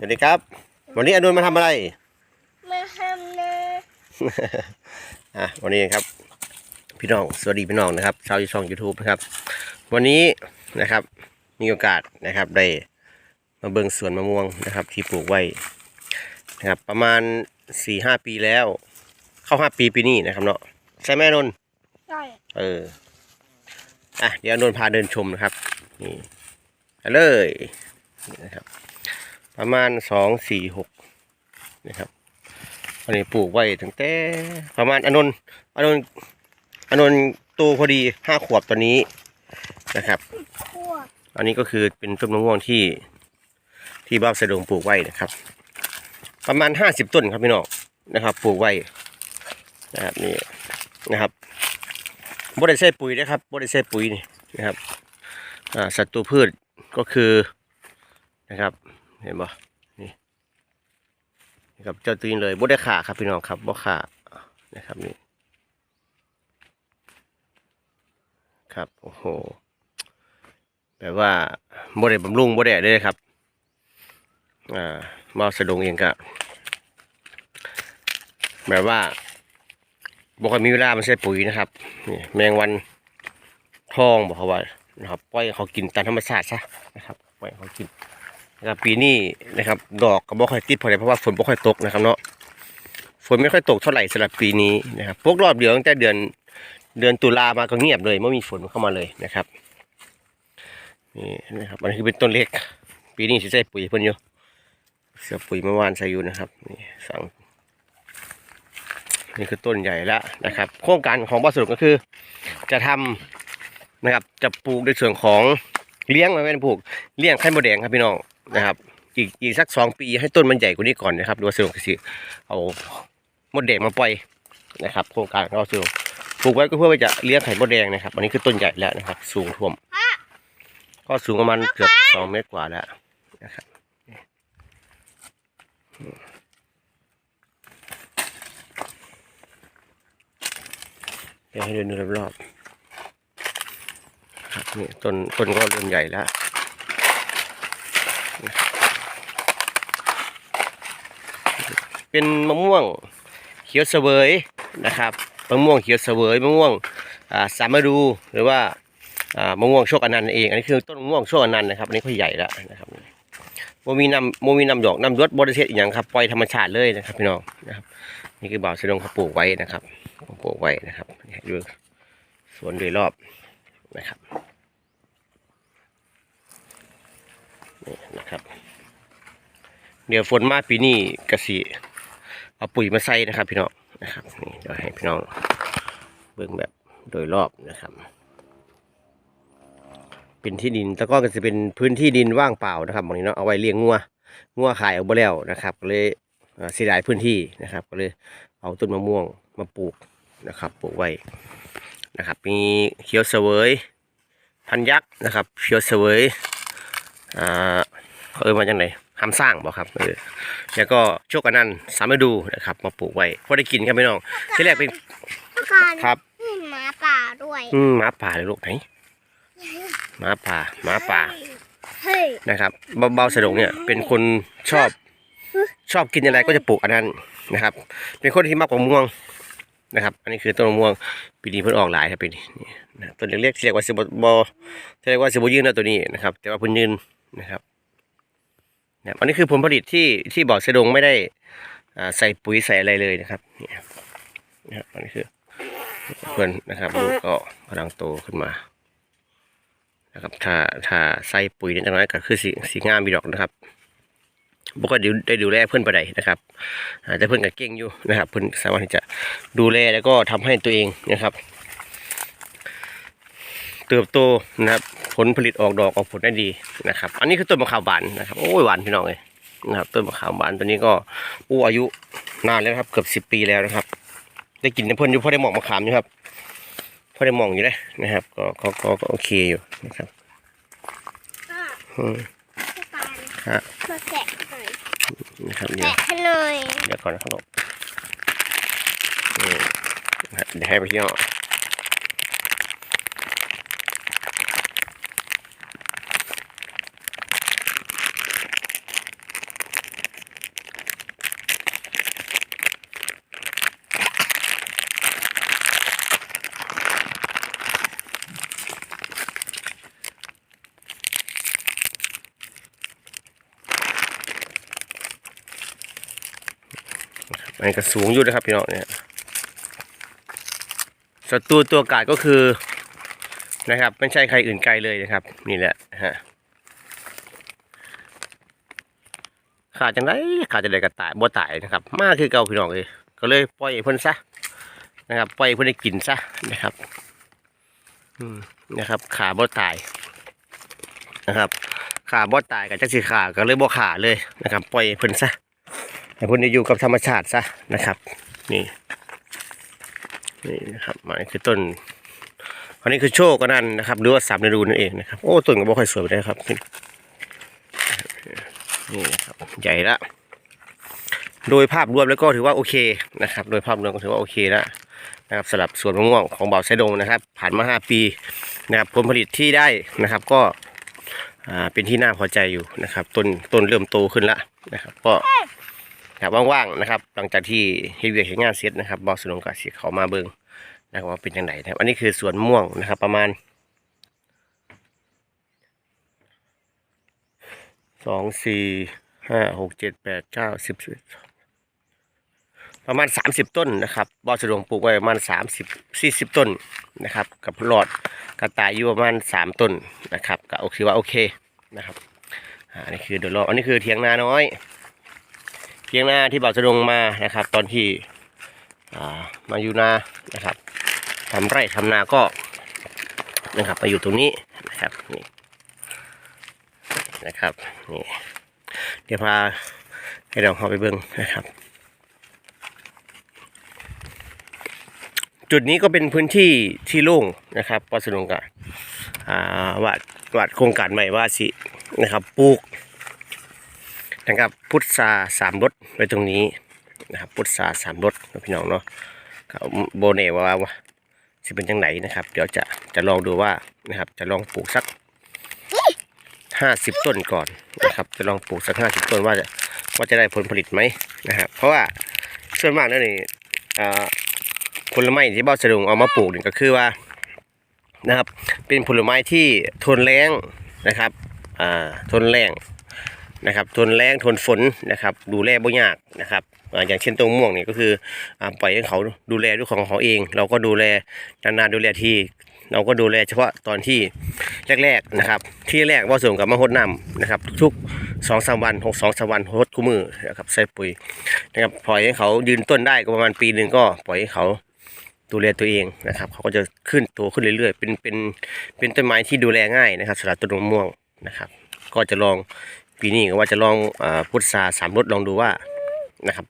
สวัสดีครับ วันนี้อนุนมาทำอะไร มาทำนะอะวันนี้ครับ พี่น้องสวัสดีพี่น้องนะครับชาวช่อง YouTube นะครับ วันนี้นะครับมีโอกาสนะครับได้มาเบิ่งสวนมะม่วงนะครับ ที่ปลูกไว้นะครับประมาณสี่ห้าปีแล้ว เข้าห้าปีปีนี้นะครับเนาะใช่ไหมอนุนใช่เอออะเดี๋ยวอนุนพาเดินชมนะครับนี่ไปเลยนี่นะครับ ประมาณสองสี่หกนะครับอันนี้ปลูกไว้ตั้งแต่ประมาณอนนนอนนนอนนโตพอดีห้าขวบตอนนี้นะครับ อันนี้ก็คือเป็นต้นมะม่วงที่ที่บ้านสะดงปลูกไว้นะครับ ประมาณห้าสิบต้นครับพี่น้องนะครับ ปลูกไว้นะครับนี่นะครับบริเซปุ๋ยนะครับบริเซปุ๋ยนี่นะครับอ่าศัตรูพืชก็คือนะครับ เห็นบ่นี่นี่ครับเจ้าตีนเลยบ่ได้ขาครับพี่น้องครับบ่ขานะครับนี่ครับโอ้โหแบบว่าบ่ได้บำรุงบ่ได้เลยครับอ่ามาสะดงเองก็แบบว่าบ่ค่อยมีเวลามาใช้ปุ๋ยนะครับนี่แมงวันทองบอกเขาว่านะครับปล่อยเขากินตามธรรมชาติซะนะครับปล่อยเขากิน นะครับปีนี้นะครับ ดอกก็บ่ค่อยติดพอะไรเพราะว่าฝนบ่ค่อยตกนะครับเนาะฝนไม่ค่อยตกเท่าไหร่สำหรับปีนี้นะครับพวกรอบเดียวตั้งแต่เดือนเดือนตุลามาก็เงียบเลยไม่มีฝนเข้ามาเลยนะครับนี่นะครับอันนี้คือเป็นต้นเล็ก ปีนี้ใส่ปุ๋ยเพิ่นอยู่เสือปุ๋ยเมื่อวานใส่อยู่นะครับนี่สั่งนี่คือต้นใหญ่แล้วนะครับ โครงการของบ้านสรุปก็คือ จะทำนะครับจะปลูกในส่วนของเลี้ยงไม่เป็นปลูกเลี้ยงไข่มดแดงครับพี่น้อง นะครับอีกอีกสักสองปีให้ต้นมันใหญ่กว่านี้ก่อนนะครับดูว่าสรุปก็สิเอามดแดงมาปล่อยนะครับ โครงการของเราสรุปปลูกไว้ก็เพื่อว่าจะเลี้ยงไข่มดแดงนะครับ อันนี้คือต้นใหญ่แล้วนะครับ สูงท่วม ก็สูงประมาณเกือบสองเมตรกว่าแล้วนะครับเดี๋ยวให้เดินดูรอบๆครับนี่ต้นต้นก็เริ่มใหญ่แล้ว เป็นมะม่วงเขียวเสวยนะครับมะม่วงเขียวเสวยมะม่วงสามฤดูหรือว่ามะม่วงโชคอนันต์เองอันนี้คือต้นมะม่วงโชคอนันต์นะครับอันนี้เขาใหญ่แล้วนะครับโมมีนำโมมีนำหยอกนำยศบริเทศอีกอย่างครับปล่อยธรรมชาติเลยนะครับพี่น้องนะครับนี่คือบ่าวสะดงเขาปลูกไว้นะครับเขาปลูกไว้นะครับดูสวนโดยรอบนะครับนี่นะครับ เดี๋ยวฝนมาปีนี้กระสี เอาปุ๋ยมาใส่นะครับ พี่น้องนะครับนี่เดี๋ยวให้พี่น้องเบิ่งแบบโดยรอบนะครับ เป็นที่ดินแล้วก็จะเป็นพื้นที่ดินว่างเปล่านะครับตรงนี้เนาะเอาไว้เลี้ยงงัวงัวขายเอาไปแล้วนะครับก็เลยเสียดายพื้นที่นะครับ ก็เลยเอาต้นมะม่วงมาปลูกนะครับปลูกไว้นะครับ มีเขียวเสวยพันยักษ์นะครับเขียวเสวยอ่าเขาเออมาจากไหน หำสร้างบอกครับเออแล้วก็โชคอนันต์สามฤดูนะครับ มาปลูกไว้พอได้กินครับพี่น้องที่แรกเป็นต้องการครับนี่หมาป่าด้วยอืมหมาป่าเลยลูกไหนหมาป่าหมาป่าเฮ้ยนะครับเบาเบาสะดงเนี่ยเป็นคนชอบ ชอบกินอะไรก็จะปลูกอันนั้นนะครับ เป็นคนที่มากกว่าม่วงนะครับ อันนี้คือต้นมะม่วงปีนี้เพิ่นออกหลายครับปีนี้นี่นะต้นเล็กๆที่เรียกว่าสิบบอที่เรียกว่าสิบยืนนะตัวนี้นะครับ แต่ว่าเพิ่นยืนนะครับเนี่ยอันนี้คือผลผลิตที่ที่บ่อเสดงไม่ได้อ่าใส่ปุ๋ยใส่อะไรเลยนะครับเนี่ยนะครับอันนี้คือเพื่อนนะครับลูกก็กำลังโตขึ้นมานะครับถ้าถ้าใส่ปุ๋ยนิดหน่อยก็คือสีสีงามมีดอกนะครับบุก็ดูได้ดูแลเพื่อนไปไดนะครับอาแต่เพื่อนก็เก่งอยู่นะครับ เพื่อนสามารถที่จะดูแลแล้วก็ทำให้ตัวเองนะครับ เติบโตนะครับ ผลผลิตออกดอกออกผลได้ดีนะครับ อันนี้คือต้นมะขามหวานนะครับโอ้ยหวานพี่น้องเลยนะครับต้นมะขามหวานตัวนี้ก็อู้อายุนานแล้วนะครับ เกือบสิบปีแล้วนะครับ ได้กินเพื่อนอยู่เพราะได้หมอกมะขามอยู่ครับเพราะได้หมองอยู่เลยนะครับ ก็ก็ก็ก็โอเคอยู่นะครับอะอืมต้องการฮะมาแกะหน่อยนะครับเดี๋ยวแกะให้หน่อยเดี๋ยวก่อนนะครับผมนี่นะครับเดี๋ยวให้ไปเที่ยวอั นนี้ก็สูงอยู่นะครับพี่น้องเนี่ยศัตรูตัวกาดก็คือนะครับไม่ใช่ใครอื่นไกลเลยนะครับ นี่แหละฮะขาดจังไรขาดจังไรก็ตายบ่ตายนะครับ มากคือเก่าพี่น้องเลยก็เลยปล่อยให้เพิ่นซะนะครับปล่อยให้เพิ่นได้กินซะนะครับ อืมนะครับ ขาบ่ตายนะครับ ขาบ่ตายกับจักสิขาก็เลยบ่ขาเลยนะครับ ปล่อยเพิ่นซะ ให้เพิ่นได้อยู่กับธรรมชาติซะนะครับ นี่นี่นะครับมันคือต้น อันนี้คือโชคก็นั่นนะครับหรือว่าสามฤดูนั่นเองนะครับโอ้ต้นก็บ่ค่อยสวยไปได้ครับนี่นี่นะครับใหญ่ละโดยภาพรวมแล้วก็ถือว่าโอเคนะครับ โดยภาพรวมก็ถือว่าโอเคแล้วนะครับสำหรับสวนมะม่วงของเบาไซดงนะครับ ผ่านมาห้าปีนะครับผลผลิตที่ได้นะครับ ก็อ่าเป็นที่น่าพอใจอยู่นะครับ ต้นต้นเริ่มโตขึ้นแล้วนะครับ ก็ นะครับว่างๆนะครับ หลังจากที่เฮดเวียเห็นงานเสร็จนะครับบาสนงกับเสียเขามาเบิงนะครับว่าเป็นยังไงนะครับอันนี้คือสวนม่วงนะครับ ประมาณสองสี่ห้าหกเจ็ดแปดเก้าสิบสิบประมาณสามสิบต้นนะครับบอสดวงปลูกไว้ประมาณสามสิบสี่สิบต้นนะครับ กับหลอดกระต่ายอยู่ประมาณสามต้นนะครับก็โอเคว่าโอเคนะครับอันนี้คือเดยวรอบอันนี้คือเทียงนาน้อย เทียงหน้าที่บ่าวสะดงมานะครับ ตอนที่มาอยู่นานะครับทำไร่ทำนาก็นะครับมาอยู่ตรงนี้นะครับนี่นะครับนี่เดี๋ยวพาให้เราเข้าไปเบิ้งนะครับ จุดนี้ก็เป็นพื้นที่ที่โล่งนะครับวัสดุกะอ่าวัดวัดโครงการใหม่ว่าสินะครับปลูก นะครับพุทราสามรสไว้ตรงนี้นะครับพุทราสามรสพี่น้องเนาะเขาโบเน่ว่าว่าสิเป็นยังไงนะครับ เดี๋ยวจะจะลองดูว่านะครับ จะลองปลูกสักห้าสิบต้นก่อนนะครับ จะลองปลูกสักห้าสิบต้นว่าจะว่าจะได้ผลผลิตไหมนะครับ เพราะว่าส่วนมากแล้วนี่อ่าผลไม้ที่บ้านสะดุงเอามาปลูกนี่ก็คือว่านะครับ เป็นผลไม้ที่ทนแรงนะครับอ่าทนแรง นะครับทนแรงทนฝนนะครับ ดูแลบ่ยากนะครับอย่างเช่นต้นม่วงนี่ก็คือปล่อยให้เขาดูแลด้วยของเขาเอง เราก็ดูแลนานๆดูแลทีเราก็ดูแลเฉพาะตอนที่แรกๆนะครับ ที่แรกว่าส่งกับมาหดน้ำนะครับ ทุกๆสองสามวันหกสองสามวันหดคู่มือนะครับใส่ปุ๋ยนะครับปล่อยให้เขายืนต้นได้ก็ประมาณปีหนึ่งก็ปล่อยให้เขาดูแลตัวเองนะครับเขาก็จะขึ้นโตขึ้นเรื่อยๆ เป็นเป็นเป็นต้นไม้ที่ดูแลง่ายนะครับสำหรับต้นมะม่วงนะครับ ก็จะลอง ปีนี้ก็ว่าจะลองอพุทราสามรสลองดูว่านะครับ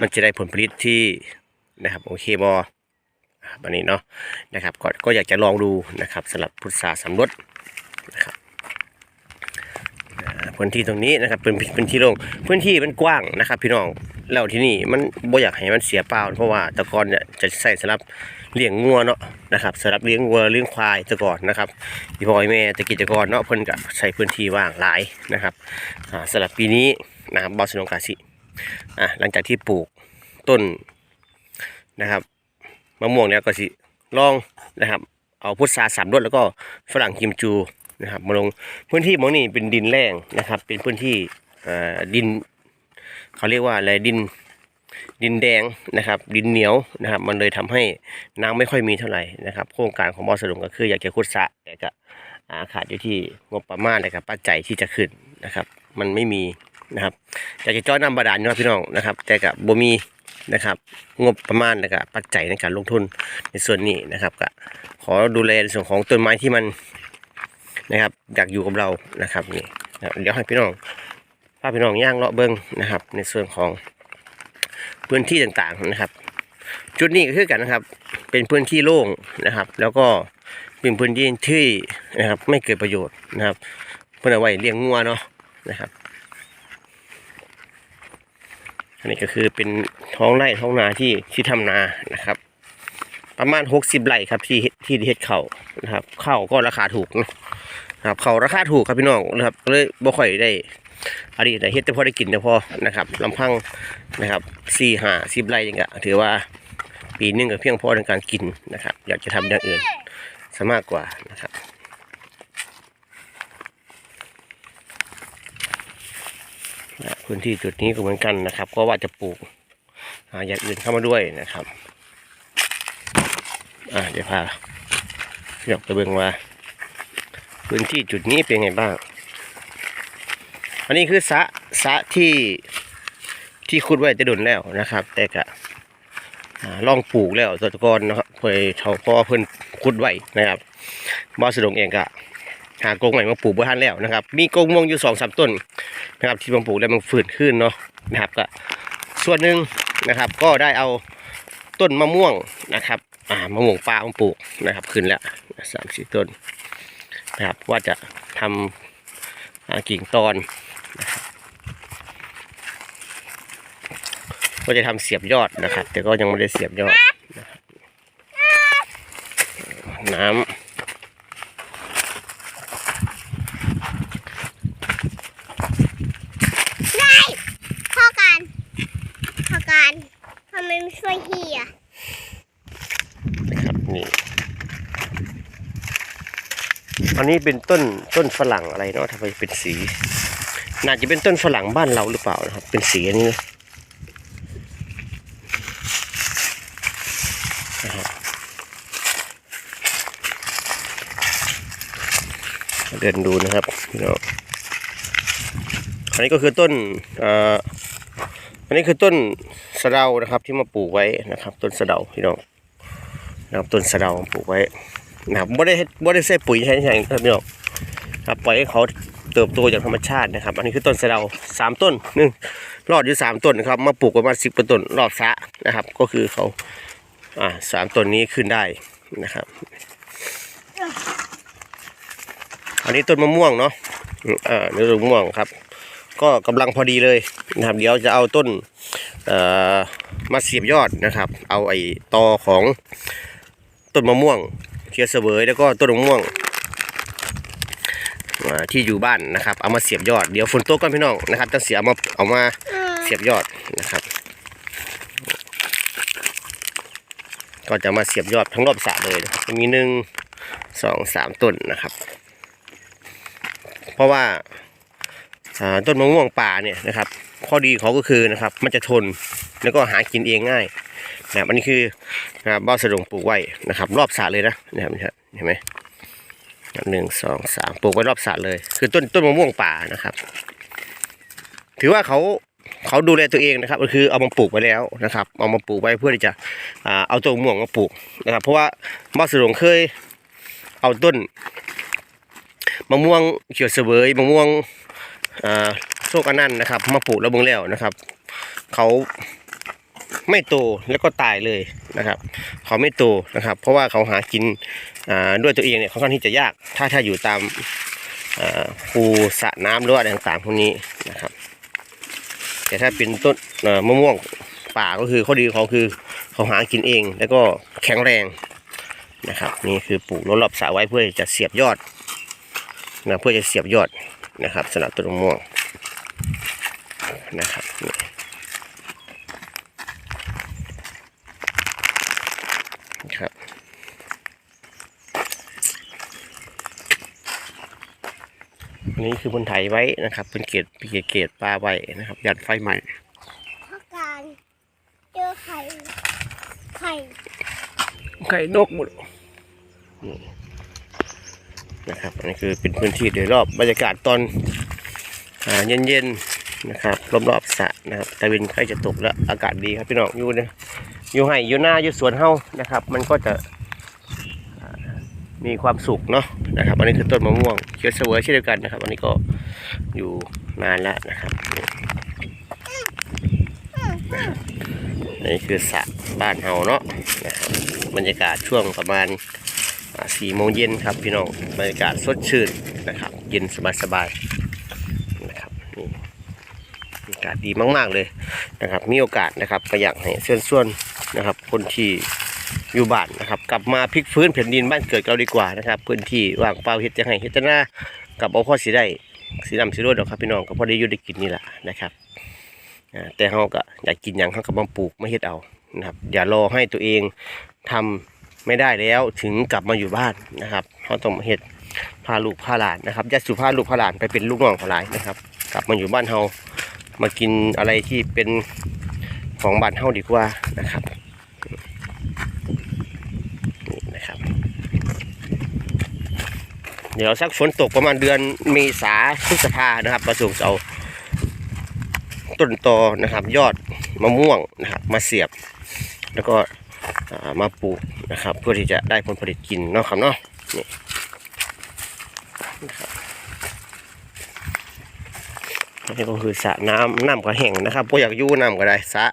มันจะได้ผลผลิตที่นะครับโอเคบอครับอันนี้เนาะนะครับก็ก็อยากจะลองดูนะครับสำหรับพุทราสามรสนะครับพื้นที่ตรงนี้นะครับเป็นเป็นที่โล่งพื้นที่มันกว้างนะครับ พี่น้องแล้วที่นี่มันบ่อยากให้มันเสียเปล่าเพราะว่าตะกอนเนี่ยจะใส่สำหรับ เลี้ยงงัวเนาะนะครับสำหรับเลี้ยงวัวเลี้ยงควายแตะก่อนนะครับพี่พ่อแม่ตะกิจกรเนาะเพิ่นก็ใช้พื้นที่ว่างหลายนะครับสำหรับปีนี้นะครับบอสนองกาสิอะหลังจากที่ปลูกต้นนะครับมะม่วงเนี่ยก็สิลองนะครับ เอาพุทราสามรสแล้วก็ฝรั่งกิมจูนะครับมาลงพื้นที่มองนี่เป็นดินแร่งนะครับ เป็นพื้นที่อ่อดิน เขาเรียกว่าอะไรดิน ดินแดงนะครับดินเหนียวนะครับ มันเลยทำให้น้ำไม่ค่อยมีเท่าไหร่นะครับ โครงการของบอสดุงก็คืออยากจะขุดสระแต่ก็อ่าขาดอยู่ที่งบประมาณนะครับปัจจัยที่จะขึ้นนะครับ มันไม่มีนะครับอยากจะจ้อยน้ำบาดาลเนาะพี่น้องนะครับ แต่กับบ่มีนะครับ งบประมาณนะครับปัจจัยในการลงทุนในส่วนนี้นะครับก็ขอดูแลในส่วนของต้นไม้ที่มันนะครับ อยากอยู่กับเรานะครับนี่เดี๋ยวให้พี่น้องพาพี่น้องย่างเลาะเบิ้งนะครับ ในส่วนของ พื้นที่ต่างๆนะครับ จุดนี้ก็คือกันนะครับ เป็นพื้นที่โล่งนะครับ แล้วก็เป็นพื้นที่ที่นะครับไม่เกิดประโยชน์นะครับ เพื่อเอาไว้เลี้ยงงัวเนาะนะครับอันนี้ก็คือเป็นท้องไร่ท้องนาที่ที่ทำนานะครับ ประมาณหกสิบไร่ครับที่ที่เฮ็ดเข่านะครับเข้าก็ราคาถูกนะครับเข่าราคาถูกครับพี่น้องนะครับเลยบ่ค่อยได้ อันนี้แต่เฮ็ดแต่พอได้กินแต่พอนะครับลำพังนะครับสี่ห้าสิบไร่ยังกะถือว่าปีหนึงก็เพียงพอในการกินนะครับ อยากจะทำอย่างอื่นซะมากกว่านะครับพื้นที่จุดนี้ก็เหมือนกันนะครับ ก็ว่าจะปลูกอาอย่างอื่นเข้ามาด้วยนะครับอ่าเดี๋ยวพาเดี๋ยวไปเบิ่งว่า พื้นที่จุดนี้เป็นไงบ้าง อันนี้คือสะสะที่ที่ขุดไว้จะดุนแล้วนะครับ แต่กะอ่าลองปลูกแล้วตะกอนนะครับเพื่อเาเพราะว่าเพิ่นขุดไว้นะครับบอสะดงเองกะหากรงใหม่มาปลูกเพื่ทันแล้วนะครับ มีกรงม่วงอยู่สองสามต้นนะครับ ที่มปลูกแล้วมันฝืนขึ้นเนาะนะครับก็ส่วนหนึ่งนะครับ ก็ได้เอาต้นมะม่วงนะครับอ่ามะม่วงป่ามาปลูกนะครับขึ้นแล้วสามสี่ต้นนะครับว่าจะทำอ่ากิ่งตอน ก็จะทำเสียบยอดนะครับ แต่ก็ยังไม่ได้เสียบยอดนะครับน้ำพ่อการพ่อการทำไมไม่ช่วยเฮียนะครับนี่อันนี้เป็นต้นต้นฝรั่งอะไรเนาะทำไมเป็นสี น่าจะเป็นต้นฝรั่งบ้านเราหรือเปล่านะครับ เป็นสีอันนี้นะนะครับเดินดูนะครับพี่น้องอันนี้ก็คือต้นออันนี้คือต้นสะเดานะครับ ที่มาปลูกไว้นะครับ ต้นสะเดาพี่น้องนะครับต้นสะเดาปลูกไว้นะครับไม่ได้เฮ็ดบ่ได้ใส่ปุ๋ยใช่ไหมครับพี่น้องครับปล่อยให้เขา เติบโตจากธรรมชาตินะครับ อันนี้คือต้นสะเดาสามต้นหนึ่งรอดอยู่สามต้นนะครับมาปลูกประมาณสิบต้นรอบสะนะครับ ก็คือเขาอ่าสามต้นนี้ขึ้นได้นะครับ อันนี้ต้นมะม่วงเนาะอ่าต้นมะม่วงครับ ก็กำลังพอดีเลยนะครับ เดี๋ยวจะเอาต้นเอ่อมาเสียบยอดนะครับ เอาไอ้ตอของต้นมะม่วงเทียเสวยแล้วก็ต้นมะม่วง ที่อยู่บ้านนะครับ เอามาเสียบยอดเดี๋ยวฝนตกกันพี่น้องนะครับจะเสียเอามาเอามาเสียบยอดนะครับ ก็จะมาเสียบยอดทั้งรอบสระเลยนะครับมีหนึ่งสองสามต้นนะครับ เพราะว่าอ่าต้นมะม่วงป่าเนี่ยนะครับ ข้อดีเขาก็คือนะครับ มันจะทนแล้วก็หากินเองง่ายนะครับอันนี้คือนะครับบ้าสะดงปลูกไว้นะครับ รอบสระเลยนะนะครับนี่ครับเห็นไหม หนึ่งสองสามปลูกไว้รอบสระเลย คือต้นต้นมะม่วงป่านะครับ ถือว่าเขาเขาดูแลตัวเองนะครับก็คือเอามาปลูกไว้แล้วนะครับ เอามาปลูกไว้เพื่อที่จะเอาต้นมะม่วงมาปลูกนะครับ เพราะว่าบ้าสะดงเคยเอาต้นมะม่วงเขียวเสวยมะม่วงโซกานันนะครับ มาปลูกแล้วเบิ่งแล้วนะครับ เขา ไม่โตแล้วก็ตายเลยนะครับ เขาไม่โตนะครับ เพราะว่าเขาหากินด้วยตัวเองเนี่ยค่อนข้างที่จะยาก ถ้าถ้าอยู่ตามอ่าคูสระน้ำหรือว่าอะไรต่างๆพวกนี้นะครับ แต่ถ้าเป็นต้นมะม่วงป่าก็คือข้อดีของเขาคือเขาหากินเองแล้วก็แข็งแรงนะครับ นี่คือปลูกรอบสระไว้เพื่อจะเสียบยอดนะเพื่อจะเสียบยอดนะครับสำหรับต้นมะม่วงนะครับ นนี้คือบนไถไว้นะครับเป็นเกตเกตเกตปลาไว้นะครับยัดไฟใหม่พ่อการเจอไข่ไข่ไข่นกหมดนี่นะครับอันนี้คือเป็นพื้นที่โดยรอบบรรยากาศตอนอ่าเย็นๆนะครับรอบๆสระนะครับตะวินใกล้จะตกแล้วอากาศดีครับพี่น้องอยู่เนี่ยอยู่ให้อยู่หน้าอยู่สวนเฮานะครับ มันก็จะอ่า มีความสุขเนาะนะครับ อันนี้คือต้นมะม่วงเขียวเสวยเช่นเดียวกันนะครับ อันนี้ก็อยู่นานแล้วนะครับนี่คือสระบ้านเฮาเนาะนะครับบรรยากาศช่วงประมาณสี่โมงเย็นครับพี่น้องบรรยากาศสดชื่นนะครับ เย็นสบายๆนะครับนี่บรรยากาศดีมากๆเลยนะครับ มีโอกาสนะครับก็อยากให้เชิญชวนนะครับ คนที่ อยู่บ้านนะครับ กลับมาพลิกฟื้นแผ่นดินบ้านเกิดเราดีกว่านะครับพื้นที่ว่างเปล่าเฮ็ดจะให้เฮ็ดจะหน้ากับเอาข้อสีได้สีดำสีรดหรอกครับพี่น้องก็พอได้อยู่ได้กินนี่แหละนะครับแต่เราก็อยากกินอย่างเขาก็มาปลูกไมาเฮ็ดเอานะครับอย่ารอให้ตัวเองทำไม่ได้แล้วถึงกลับมาอยู่บ้านนะครับเขาต้องมาเฮ็ดพาลูกพาหลานนะครับยัดสุพาลูกพาหลานไปเป็นลูกน้องของหลายนะครับ กลับมาอยู่บ้านเฮามากินอะไรที่เป็นของบ้านเฮาดีกว่านะครับนี่นะครับ เดี๋ยวสักฝนตกประมาณเดือนเมษาพฤษภานะครับประสูงเอาต้นตอนะครับ ยอดมะม่วงนะครับมาเสียบ แล้วก็อ่ามาปลูกนะครับ เพื่อที่จะได้ผลผลิตกินเนาะครับเนาะนี่นะครับนี่ก็คือสระน้ำน้ำก็แห้งนะครับพวกอยากอยู่น้ำก็ได้สระ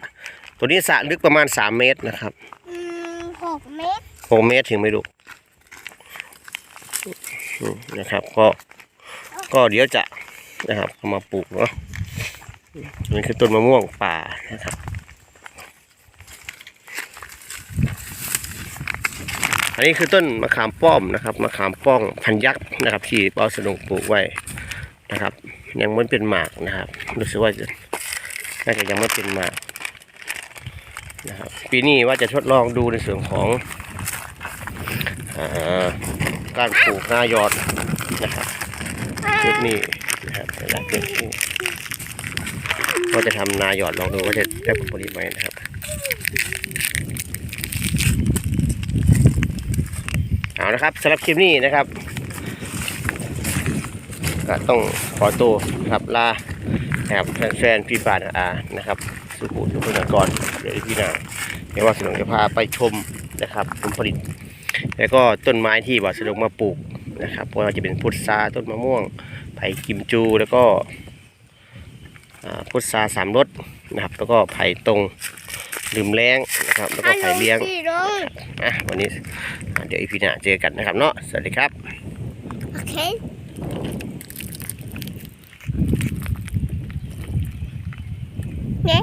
ตัวนี้สระลึกประมาณ 3 เมตรนะครับอืมหกเมตร6เมตรถึงไม่รู้อืม นะครับ ก็ก็เดี๋ยวจะนะครับเอามาปลูกเนาะนี่คือต้นมะม่วงป่านะครับอันนี้คือต้นมะขามป้อมนะครับมะขามป้องพันยักษ์นะครับ ที่เปาสนุกปลูกไว้นะครับ ยังไม่เป็นหมากนะครับรู้สึกว่าจะน่าจะยังไม่เป็นหมากนะครับปีนี้ว่าจะทดลองดูในส่วนของอา การปลูกหน้ายอดนะครับชุดนี้นะครับหลายๆพื้นที่ว่าจะทำนายอดลองดูว่าจะได้ผลผลิตไหมนะครับเอาละครับสำหรับคลิปนี้นะครับ ก็ต้องขอตัวครับลานะครับแฟนๆพี่ป่านอานะครับ สุขุสุขุนกรเดี๋ยวพี่นาเดี๋ยวว่าสนุกจะพาไปชมนะครับผลผลิต แล้วก็ต้นไม้ที่ว่าสนุกมาปลูกนะครับเพราะว่าจะเป็นพุทราต้นมะม่วงไผ่กิมจูแล้วก็พุทราสามรสนะครับ แล้วก็ไผ่ตรงลืมแรงนะครับ แล้วก็ไผ่เลี้ยงอะวันนี้เดี๋ยวอีพีหน้าเจอกันนะครับเนาะสวัสดีครับ โอเค